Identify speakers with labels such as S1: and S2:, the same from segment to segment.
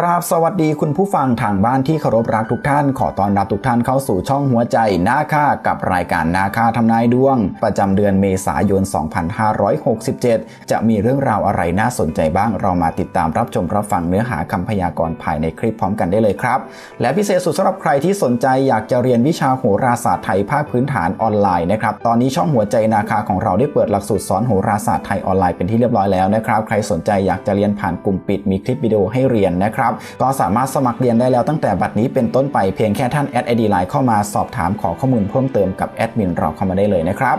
S1: กราบสวัสดีคุณผู้ฟังทางบ้านที่เคารพรักทุกท่าน ขอต้อนรับทุกท่านเข้าสู่ช่องหัวใจนาค่ากับรายการนาค่าทำนายดวง ประจำเดือนเมษายน 2567 จะมีเรื่องราวอะไรน่าสนใจบ้างเรามาติดตามรับชมรับฟังเนื้อหาคำพยากรณ์ภายในคลิปพร้อมกันได้เลยครับ และพิเศษสุดสำหรับใครที่สนใจอยากจะเรียนวิชาโหราศาสตร์ไทยภาคพื้นฐานออนไลน์นะครับตอนนี้ช่องหัวใจนาคาของเราได้เปิดหลักสูตรสอนโหราศาสตร์ไทยออนไลน์เป็นที่เรียบร้อยแล้วนะครับใครสนใจอยากจะเรียนผ่านกลุ่มปิดมีคลิปวิดีโอให้เรียนนะครับก็สามารถสมัครเรียนได้แล้วตั้งแต่บัดนี้เป็นต้นไปเพียงแค่ท่านแอดไอดีไลน์เข้ามาสอบถามขอข้อมูลเพิ่มเติมกับแอดมินเราเข้ามาได้เลยนะครับ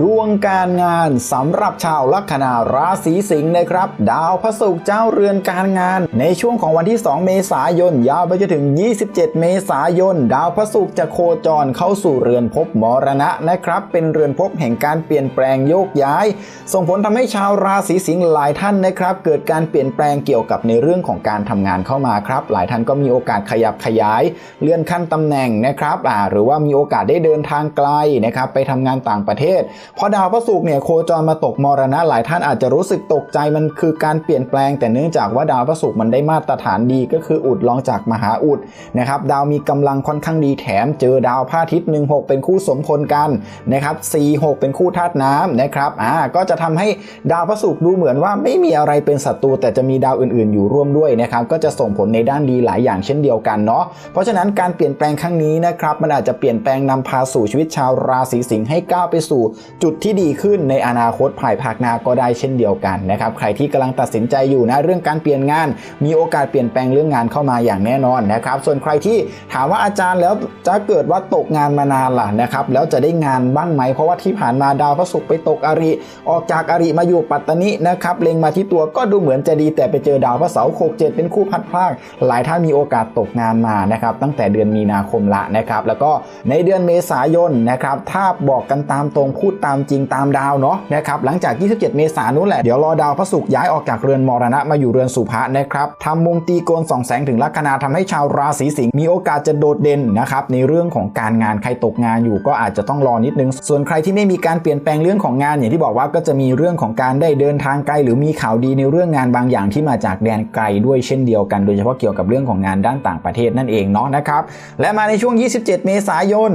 S1: ดวงการงานสำหรับชาวลัคนาราศีสิงห์นะครับ ดาวพระศุกร์เจ้าเรือนการงาน ในช่วงของวันที่ 2 เมษายน ยาวไปจนถึง 27 เมษายน ดาวพระศุกร์จะโคจรเข้าสู่เรือนภพมรณะนะครับ เป็นเรือนภพแห่งการเปลี่ยนแปลงโยกย้าย ส่งผลทำให้ชาวราศีสิงห์หลายท่านนะครับ เกิดการเปลี่ยนแปลงเกี่ยวกับในเรื่องของการทำงานเข้ามาครับ หลายท่านก็มีโอกาสขยับขยาย เลื่อนขั้นตำแหน่งนะครับหรือว่ามีโอกาสได้เดินทางไกลนะครับไปทำงานต่างประเทศเพราะดาวพระศุกร์เนี่ยโคจรมาตกมรณะหลายท่านอาจจะรู้สึกตกใจมันคือการเปลี่ยนแปลง แต่เนื่องจากว่าดาวพระศุกร์มันได้มาตรฐานดีก็คืออุดรองจากมหาอุดนะครับดาวมีกำลังค่อนข้างดีแถม เจอดาวพระอาทิตย์16 เป็นคู่สมพลกันนะครับ46 เป็นคู่ธาตุน้ำนะครับอ่าก็จะทำให้ดาวพระศุกร์ดูเหมือนว่าไม่มีอะไรเป็นศัตรูแต่จะมีดาวอื่น ๆ อยู่ร่วมด้วยนะครับก็จะส่งผลในด้านดีหลายอย่างเช่นเดียวกันเนาะเพราะฉะนั้นการเปลี่ยนแปลงครั้งนี้นะครับมันอาจจะเปลี่ยนแปลงนำพาสู่ชีวิตชาวราศีสิงห์ให้ก้าวไปสู่จุดที่ดีขึ้นในอนาคตภายภาคหน้าก็ได้เช่นเดียวกันนะครับใครที่กำลังตัดสินใจอยู่นะเรื่องการเปลี่ยนงาน มีโอกาสเปลี่ยนแปลงเรื่องงานเข้ามาอย่างแน่นอนนะครับส่วนใครที่ถามว่าอาจารย์แล้วจะเกิดว่าตกงานมานานล่ะนะครับแล้วจะได้งานบ้างไหม เพราะว่าที่ผ่านมาดาวพระศุกร์ไปตกอริออกจากอริมาอยู่ปัตตานินะครับเล็งมาที่ตัวก็ดูเหมือนจะดีแต่ไปเจอดาวพระเสาร์โคกเจ็ดเป็นคู่พัดพลากหลายท่านมีโอกาสตกงานมานะครับตั้งแต่เดือนมีนาคมละนะครับแล้วก็ในเดือนเมษายนนะครับถ้าบอกกันตามตรงพูดตามจริงตามดาวเนาะนะครับหลังจาก 27 เมษายนนู้นแหละเดี๋ยวรอดาวพระศุกร์ย้ายออกจากเรือนมรณะมาอยู่เรือนสุภะนะครับทำมุมตีโกนส่องแสงถึงลัคนาทำให้ชาวราศีสิงห์มีโอกาสจะโดดเด่นนะครับในเรื่องของการงานใครตกงานอยู่ก็อาจจะต้องรอนิดนึง ส่วนใครที่ไม่มีการเปลี่ยนแปลงเรื่องของงานอย่างที่บอกว่าก็จะมีเรื่องของการได้เดินทางไกลหรือมีข่าวดีในเรื่องงานบางอย่างที่มาจากแดนไกลด้วยเช่นเดียวกัน โดยเฉพาะเกี่ยวกับเรื่องของงานด้านต่างประเทศนั่นเองเนาะนะครับและมาในช่วง 27 เมษายน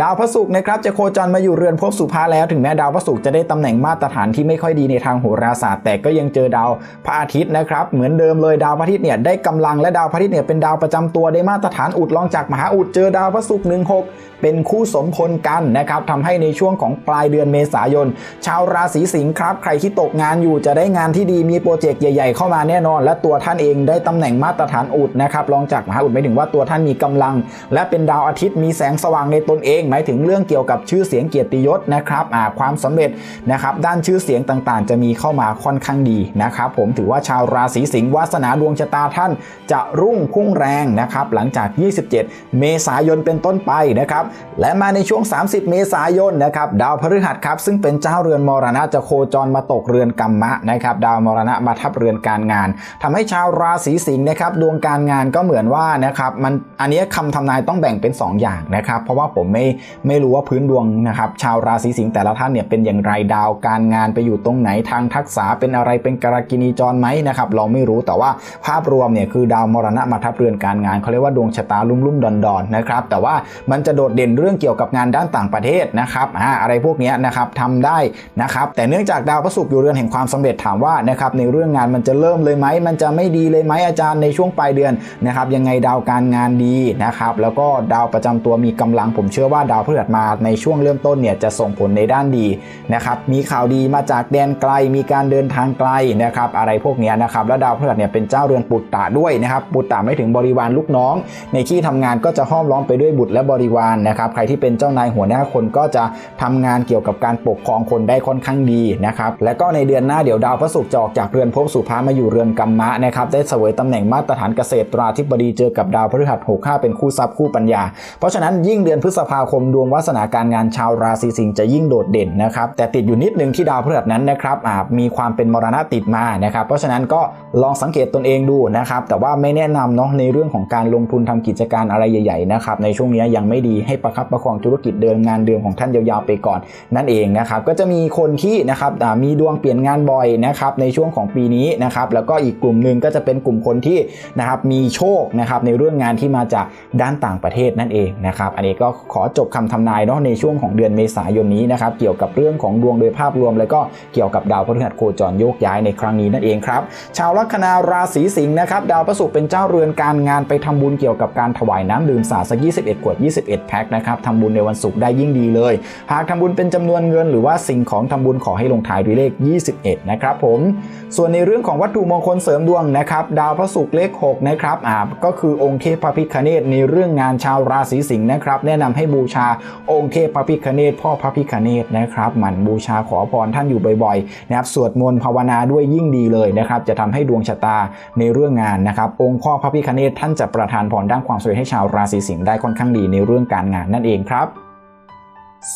S1: ดาวพระศุกร์นะครับจะโคจรมาอยู่เรือนภพสุภาแล้วถึงแม้ดาวพระศุกร์จะได้ตำแหน่งมาตรฐานที่ไม่ค่อยดีในทางโหราศาสตร์ แต่ก็ยังเจอดาวพระอาทิตย์นะครับ เหมือนเดิมเลยดาวพระอาทิตย์เนี่ยได้กำลังและดาวพระอาทิตย์เนี่ยเป็นดาวประจำตัวได้มาตรฐานอุดรองจากมหาอุดเจอดาวพระศุกร์16เป็นคู่สมพลกันนะครับทำให้ในช่วงของปลายเดือนเมษายน ชาวราศีสิงห์ครับ ใครที่ตกงานอยู่จะได้งานที่ดีมีโปรเจกต์ใหญ่ๆเข้ามาแน่นอน และตัวท่านเองได้ตำแหน่งมาตรฐานอุดนะครับรองจากมหาอุดหมายถึงว่าตัวท่านมีกำลัง และเป็นดาวอาทิตย์มีแสงสว่างในตนเอง หมายถึงเรื่องเกี่ยวกับชื่อเสียงเกียรติยศนะครับความสำเร็จนะครับด้านชื่อเสียงต่างๆ จะมีเข้ามาค่อนข้างดีนะครับผมถือว่าชาวราศีสิงห์วาสนาดวงชะตาท่านจะรุ่งพุ่งแรงนะครับหลังจาก 27 เมษายนเป็นต้นไปนะครับและมาในช่วง 30 เมษายนนะครับดาวพฤหัสครับซึ่งเป็นเจ้าเรือนมรณะจะโคจรมาตกเรือนกรรมะนะครับดาวมรณะมาทับเรือนการงานทำให้ชาวราศีสิงห์นะครับดวงการงานก็เหมือนว่านะครับมันอันนี้คำทำนายต้องแบ่งเป็น 2 อย่างนะครับเพราะว่าผมไม่ไม่รู้ว่าพื้นดวงนะครับชาวราศีสิงห์แต่ละท่านเนี่ยเป็นอย่างไรดาวการงานไปอยู่ตรงไหนทางทักษะเป็นอะไรเป็นกรกินีจรไหมนะครับเราไม่รู้แต่ว่าภาพรวมเนี่ยคือดาวมรณะมาทับเรือนการงานเขาเรียกว่าดวงชะตาลุ่มลุ่มดอนดอนๆนะครับแต่ว่ามันจะโดดเด่นเรื่องเกี่ยวกับงานด้านต่างประเทศนะครับอ่าอะไรพวกนี้นะครับทำได้นะครับแต่เนื่องจากดาวพระศุกร์อยู่เรือนแห่งความสำเร็จถามว่านะครับในเรื่องงานมันจะเริ่มเลยไหมมันจะไม่ดีเลยไหมอาจารย์ในช่วงปลายเดือนนะครับยังไงดาวการงานดีนะครับแล้วก็ดาวประจำตัวมีกำลังผมเชื่อว่าดาวพฤหัสมาในช่วงเริ่มต้นเนี่ยจะส่งผลในด้านดีนะครับมีข่าวดีมาจากแดนไกลมีการเดินทางไกลนะครับอะไรพวกนี้นะครับแล้วดาวพฤหัสเนี่ยเป็นเจ้าเรือนปุตตะด้วยนะครับปุตตะไม่ถึงบริวารลูกน้อง ในที่ทำงานก็จะห้อมล้อมไปด้วยบุตรและบริวารนะครับใครที่เป็นเจ้านายหัวหน้าคนก็จะทำงานเกี่ยวกับการปกครองคนได้ค่อนข้างดีนะครับและก็ในเดือนหน้าเดี๋ยวดาวพระศุกร์จะออกจากเรือนภพสุภามาอยู่เรือนกรรมะนะครับได้เสวยตำแหน่งมาตรฐานเกษตราธิบดีเจอกับดาวพฤหัส6 5เป็นคู่ทรัพย์คู่ปัญญา เพราะฉะนั้นยิ่งเดือนพฤษภาคมดวงวาสนาการงานชาวราศีสิงห์จะยิ่งโดดเด่นนะครับแต่ติดอยู่นิดนึงที่ดาวพฤหัสนั้นนะครับมีความเป็นมรณะติดมานะครับเพราะฉะนั้นก็ลองสังเกตตนเองดูนะครับแต่ว่าไม่แนะนำเนาะในเรื่องของการลงทุนทำกิจการอะไรใหญ่ๆนะครับในช่วงนี้ยังไม่ดีให้ประคับประคองธุรกิจเดินงานเดิมของท่านยาวๆไปก่อนนั่นเองนะครับก็จะมีคนที่นะครับมีดวงเปลี่ยนงานบ่อยนะครับในช่วงของปีนี้นะครับแล้วก็อีกกลุ่มหนึ่งก็จะเป็นกลุ่มคนที่นะครับมีโชคนะครับในเรื่องงานที่มาจากด้านต่างประเทศนั่นเองนะครับอันนี้ก็ขอจบคำทำนายเนาะในช่วงของเดือนเมษายนนี้นะครับเกี่ยวกับเรื่องของดวงโดยภาพรวม แล้วก็เกี่ยวกับดาวพฤหัสโคจรโยกย้ายในครั้งนี้นั่นเองครับชาวลัคนาราศีสิงห์นะครับดาวพระศุกร์เป็นเจ้าเรือนการงานไปทำบุญเกี่ยวกับการถวายน้ำดื่มสาสัก21ขวด21 แพ็คนะครับทำบุญในวันศุกร์ได้ยิ่งดีเลย หากทำบุญเป็นจำนวนเงิน หรือว่าสิ่งของทำบุญขอให้ลงท้ายด้วยเลข 21 นะครับผม ส่วนในเรื่องของวัตถุมงคลเสริมดวงนะครับดาวพระศุกร์เลข6นะครับอ่าก็คือองค์เทพพระพิคเนตในเรื่องงานชาวราศีสิงห์นะครับแนะนำให้บูชาองค์เทพพระพิคเนตพ่อพระพิคเนตนะครับหมั่นบูชาขอพรท่านอยู่บ่อยๆนะครับสวดมนต์ภาวนาด้วยยิ่งดีเลยนะครับจะทำให้ดวงชะตาในเรื่องงานนะครับองค์พ่อพระพิคเนตท่านจะประทานพรด้านความสวยให้ชาวราศีสิงห์ได้ค่อนข้างดีในเรื่องการงานนั่นเองครับ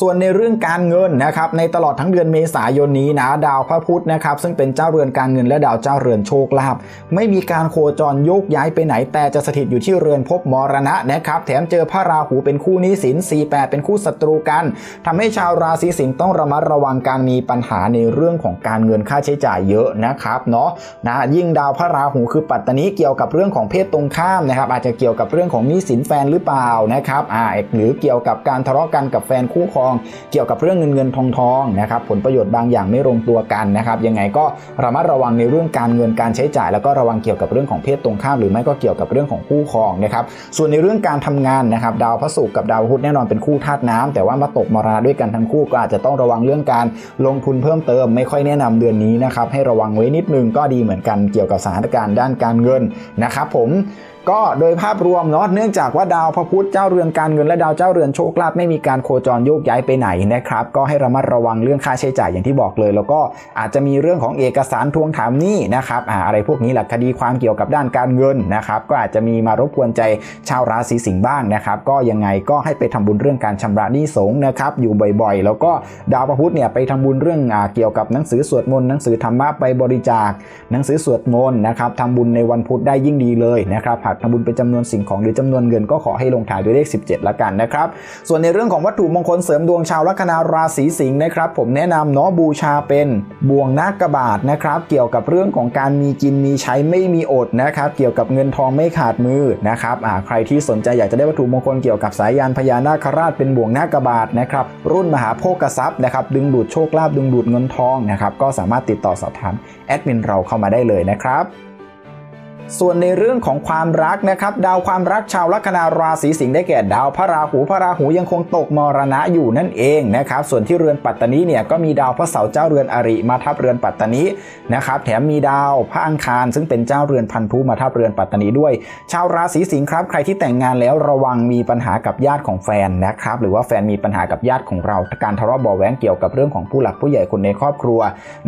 S1: ส่วนในเรื่องการเงินนะครับในตลอดทั้งเดือนเมษายนนี้นะดาวพระพุธนะครับซึ่งเป็นเจ้าเรือนการเงินและดาวเจ้าเรือนโชคลาภไม่มีการโคจรโยกย้ายไปไหนแต่จะสถิตอยู่ที่เรือนภพมรณะนะครับแถมเจอพระราหูเป็นคู่นิสิน48 เป็นคู่ศัตรูกันทำให้ชาวราศีสิงห์ต้องระมัดระวังการมีปัญหาในเรื่องของการเงินค่าใช้จ่ายเยอะนะครับเนาะนะยิ่งดาวพระราหูคือปัตตานีเกี่ยวกับเรื่องของเพศตรงข้ามนะครับอาจจะเกี่ยวกับเรื่องของนิสินแฟนหรือเปล่านะครับอ่าหรือเกี่ยวกับการทะเลาะกันกับแฟนคู่ครองเกี่ยวกับเรื่องเงินเงินทองทองนะครับผลประโยชน์บางอย่างไม่ลงตัวกันนะครับยังไงก็ระมัดระวังในเรื่องการเงินการใช้จ่าย แล้วก็ระวังเกี่ยวกับเรื่องของเพศตรงข้าม หรือไม่ก็เกี่ยวกับเรื่องของคู่ครองนะครับส่วนในเรื่องการทำงานนะครับดาวพระศุกร์กับดาวพุธแน่นอนเป็นคู่ธาตุน้ำแต่ว่ามาตกมรณะด้วยกันทั้งคู่ก็อาจจะต้องระวังเรื่องการลงทุนเพิ่มเติม ไม่ค่อยแนะนำเดือนนี้นะครับให้ระวังไว้นิดนึงก็ดีเหมือนกันเกี่ยวกับสถานการณ์ด้านการเงินนะครับผม ก็โดยภาพรวมเนาะเนื่องจากว่าดาวพระพุธเจ้าเรือนการเงินและดาวเจ้าเรือนโชคลาภไม่มีการโคจรโยกย้ายไปไหนนะครับก็ให้ระมัดระวังเรื่องค่าใช้จ่ายอย่างที่บอกเลย แล้วก็อาจจะมีเรื่องของเอกสารทวงถามหนี้นะครับอ่าอะไรพวกนี้หละคดีความเกี่ยวกับด้านการเงินนะครับก็อาจจะมีมารบกวนใจชาวราศีสิงห์บ้างนะครับก็ยังไงก็ให้ไปทำบุญเรื่องการชำระหนี้สงนะครับอยู่บ่อยๆ แล้วก็ดาวพระพุธเนี่ยไปทำบุญเรื่องอ่าเกี่ยวกับหนังสือสวดมนต์หนังสือธรรมะไปบริจาค หนังสือสวดมนต์นะครับทำบุญในวันพุธได้ยิ่งดีเลยนะครับากทำบุญเป็นจำนวนสิ่งของหรือจำนวนเงินก็ขอให้ลงท้ายด้วยเลข 17 ละกันนะครับ ส่วนในเรื่องของวัตถุมงคลเสริมดวงชาวลัคนาราศีสิงห์นะครับ ผมแนะนำเนาะบูชาเป็นบ่วงนาคกบาทนะครับ เกี่ยวกับเรื่องของการมีกินมีใช้ไม่มีอดนะครับ เกี่ยวกับเงินทองไม่ขาดมือนะครับอ่าใครที่สนใจอยากจะได้วัตถุมงคลเกี่ยวกับสายยานพญานาคราชเป็นบ่วงนาคกบาทนะครับ รุ่นมหาโภคทรัพย์นะครับ ดึงดูดโชคลาภดึงดูดเงินทองนะครับ ก็สามารถติดต่อสอบถามแอดมินเราเข้ามาได้เลยนะครับ ส่วนในเรื่องของความรักนะครับ ดาวความรักชาวลัคนาราศีสิงห์ได้แก่ดาวพระราหูพระราหูยังคงตกมรณะอยู่นั่นเองนะครับส่วนที่เรือนปัตตานีเนี่ยก็มีดาวพระเสาร์เจ้าเรือนอริมาทับเรือนปัตตานีนะครับแถมมีดาวพระอังคาร ซึ่งเป็นเจ้าเรือนพันธุมาทับเรือนปัตตานีด้วย ชาวราศีสิงห์ครับ ใครที่แต่งงานแล้วระวังมีปัญหากับญาติของแฟนนะครับหรือว่าแฟนมีปัญหากับญาติของเรา การทะเลาะเบาะแว้งเกี่ยวกับเรื่องของผู้หลักผู้ใหญ่คนในครอบครัว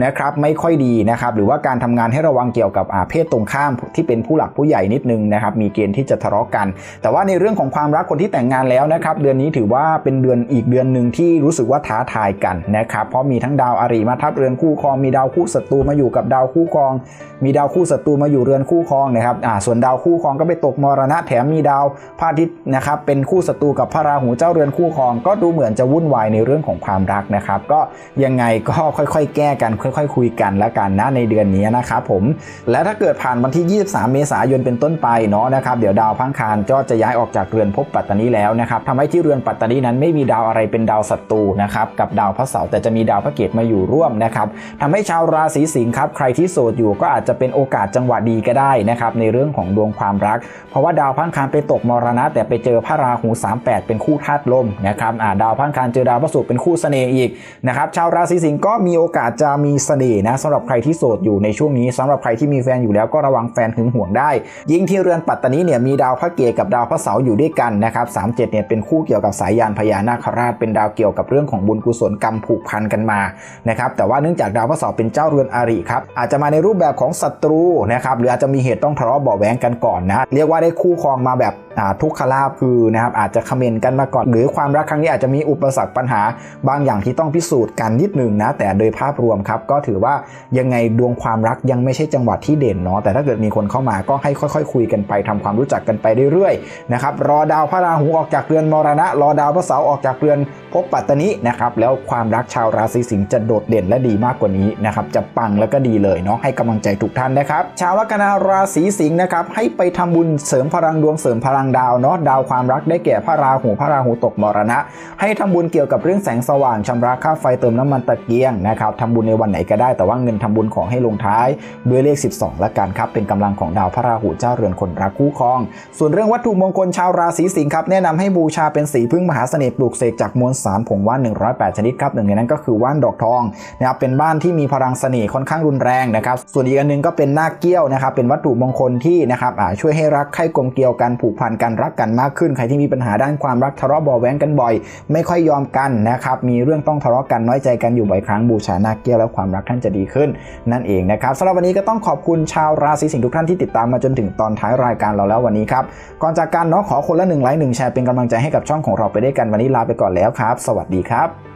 S1: นะครับไม่ค่อยดีนะครับหรือว่าการทำงานให้ระวังเกี่ยวกับอาเพศตรงข้ามที่เป็นผู้หลักผู้ใหญ่นิดนึงนะครับมีเกณฑ์ที่จะทะเลาะกัน แต่ว่าในเรื่องของความรักคนที่แต่งงานแล้วนะครับเดือนนี้ถือว่าเป็นเดือนอีกเดือนหนึ่งที่รู้สึกว่าท้าทายกันนะครับเพราะมีทั้งดาวอาริมาทับเรือนคู่ครองมีดาวคู่ศัตรูมาอยู่กับดาวคู่ครอง มีดาวคู่ศัตรูมาอยู่เรือนคู่ครองนะครับอ่าส่วนดาวคู่ครองก็ไปตกมรณะแถมมีดาวพระอาทิตย์นะครับเป็นคู่ศัตรูกับพระราหูเจ้าเรือนคู่ครอง ก็ดูเหมือนจะวุ่นวายในเรื่องของความรักนะครับ ก็ยังไงก็ค่อยๆ แก้กันค่อย ๆ คุยกันแล้วกันนะในเดือนนี้นะครับผมและถ้าเกิดผ่านวันที่ 23เมษายนเป็นต้นไปเนาะนะครับเดี๋ยวดาวพังคารก็จะย้ายออกจากเรือนภพปัตตานีแล้วนะครับทำให้ที่เรือนปัตตานีนั้นไม่มีดาวอะไรเป็นดาวศัตรูนะครับกับดาวพระเสาร์แต่จะมีดาวพระเกตมาอยู่ร่วมนะครับทำให้ชาวราศีสิงห์ครับใครที่โสดอยู่ก็อาจจะเป็นโอกาสจังหวะดีก็ได้นะครับในเรื่องของดวงความรัก เพราะว่าดาวพังคารไปตกมรณะ แต่ไปเจอพระราหู 38 เป็นคู่ธาตุลมนะครับาดาวพังคารเจอดาวพระศุกร์เป็นคู่เสน่ห์อีกนะครับชาวราศีสิงห์ก็มีโอกาสจะมีเสน่ห์นะสำหรับใครที่โสดอยู่ในช่วงนี้สำหรับใครที่มีแฟนอยู่แล้วก็ระวังแฟนหึงห่วงได้ ยิ่งที่เรือนปัตตานีเนี่ยมีดาวพระเกศกับดาวพระเสาร์อยู่ด้วยกันนะครับ37เเนี่ยเป็นคู่เกี่ยวกับสายยานพญานาคราชเป็นดาวเกี่ยวกับเรื่องของบุญกุศลกรรมผูกพันกันมานะครับแต่ว่าเนื่องจากดาวพระเสาร์เป็นเจ้าเรือนอาริครับอาจจะมาในรูปแบบของศัตรูนะครับหรืออาจจะมีเหตุต้องทะเลาะเบาะแว้งกันก่อนนะเรียกว่าได้คู่ครองมาแบบทุกขลาภคือนะครับอาจจะคอมเมนต์กันมาก่อน หรือความรักครั้งนี้อาจจะมีอุปสรรคปัญหา บางอย่างที่ต้องพิสูจน์กันนิดหนึ่งนะ แต่โดยภาพรวมครับ ก็ถือว่ายังไงดวงความรักยังไม่ใช่จังหวะที่เด่นเนาะแต่ถ้าเกิดมีคนเข้ามาก็ให้ค่อย ๆ คุยกันไปทำความรู้จักกันไปเรื่อยๆนะครับรอดาวพระราหูออกจากเรือนมรณะ รอดาวพระเสาร์ออกจากเรือนภพปัตตนินะครับแล้วความรักชาวราศีสิงห์จะโดดเด่นและดีมากกว่านี้นะครับจะปังแล้วก็ดีเลยเนาะให้กำลังใจทุกท่านนะครับชาวลัคนาราศีสิงห์นะครับให้ไปทำบุญเสริมพลังดวงเสริมพลังดาวเนาะดาวความรักได้แก่พระราหูพระราหูตกมรณะ ให้ทำบุญเกี่ยวกับเรื่องแสงสว่างชำระค่าไฟเติมน้ำมันตะเกียงนะครับทำบุญในวันไหนก็ได้แต่ว่าเงินทำบุญของให้ลงท้ายด้วยเลข 12 ละกันครับเป็นกำลังของดาวพระราหูเจ้าเรือนคนรักคู่ครอง ส่วนเรื่องวัตถุมงคลชาวราศีสิงห์ครับแนะนำให้บูชาเป็นสีพึ่งมหาเสน่ห์ปลูกเสกจากมวลสารผงว่าน108 ชนิดครับหนึ่งในนั้นก็คือว่านดอกทองนะครับเป็นบ้านที่มีพลังเสน่ห์ค่อนข้างรุนแรงนะครับส่วนอีกอันนึงก็เป็นนาเกี้ยวนะครับเป็นวัตถุมงคลที่นะครับช่วยให้รักใคร่กลมเกลียวกันผูกพันกันรักกันมากขึ้นใครที่มีปัญหาด้านความรักทะเลาะเบาแว้งกันบ่อย ไม่ค่อยยอมกันนะครับมีเรื่องต้องทะเลาะกันน้อยใจกันอยู่บ่อยครั้งบูชานาเกี้ยวแล้วความรักท่านจะดีขึ้น นั่นเองนะครับสำหรับวันนี้ก็ต้องขอบคุณชาวราศีสิงห์ทุกท่านที่ติดตามมาจนถึงตอนท้ายรายการเราแล้ววันนี้ครับก่อนจากกันเนาะขอคนละหนึ่งไลค์หนึ่งแชร์เป็นกำลังใจให้กับช่องของเราไปได้วยกันวันนี้ลาไปก่อนแล้วครับ สวัสดีครับ